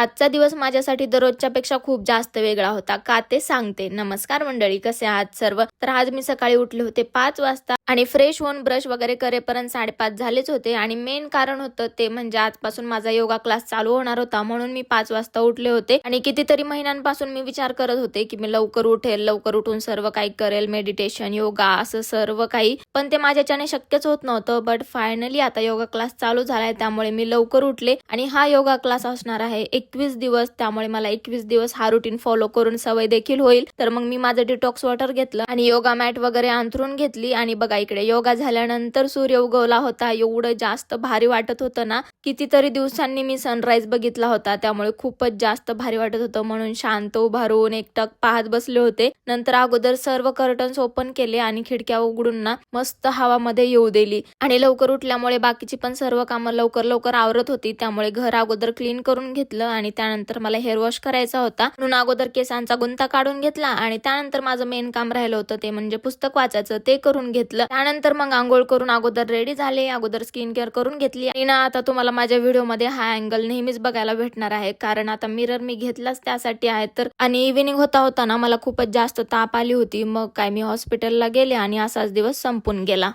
आजचा दिवस माझ्यासाठी दररोजच्या पेक्षा खूप जास्त वेगळा होता. का ते सांगते. नमस्कार मंडळी कसे आहात सर्व? तर आज मी सकाळी उठले होते पाच वाजता. आणि फ्रेश होऊन ब्रश वगैरे करेपर्यंत साडेपाच झालेच होते. आणि मेन कारण होतं ते म्हणजे आजपासून माझा योगा क्लास चालू होणार होता. म्हणून मी पाच वाजता उठले होते. आणि कितीतरी महिन्यांपासून मी विचार करत होते की मी लवकर उठेल लवकर उठून सर्व काही करेल मेडिटेशन योगा असं सर्व काही. पण ते माझ्याच्याने शक्यच होत नव्हतं. बट फायनली आता योगा क्लास चालू झालाय. त्यामुळे मी लवकर उठले. आणि हा योगा क्लास असणार आहे एकवीस दिवस. त्यामुळे मला एकवीस दिवस हा रुटीन फॉलो करून सवय देखील होईल. तर मग मी माझं डिटॉक्स वॉटर घेतलं आणि योगा मॅट वगैरे अंथरून घेतली. आणि बघा इकडे. योगा झाल्यानंतर सूर्य उगवला होता. एवढं जास्त भारी वाटत होतं ना. कितीतरी दिवसांनी मी सनराईज बघितला होता. त्यामुळे खूपच जास्त भारी वाटत होतं. म्हणून शांत उभारून एकटक पाहत बसले होते. नंतर अगोदर सर्व कर्टन्स ओपन केले आणि खिडक्या उघडून ना मस्त हवामध्ये येऊ दिली. आणि लवकर उठल्यामुळे बाकीची पण सर्व कामं लवकर लवकर आवरत होती. त्यामुळे घर अगोदर क्लीन करून घेतलं आणि त्यानंतर मला हेअर वॉश करायचा होता. म्हणून अगोदर केसांचा गुंता काढून घेतला आणि त्यानंतर माझं मेन काम राहिलं होतं. ते म्हणजे पुस्तक वाचायचं. ते करून घेतलं. त्यानंतर मग आंघोळ करून अगोदर रेडी झाले. अगोदर स्किन केअर करून घेतली. आणि ना आता तुम्हाला माझ्या व्हिडिओमध्ये हा अँगल नेहमीच बघायला भेटणार आहे. कारण आता मिरर मी घेतलाच त्यासाठी आहे तर आणि इव्हिनिंग होता होता ना मला खूपच जास्त ताप आली होती. मग काय मी हॉस्पिटलला गेले आणि असाच दिवस संपून गेला.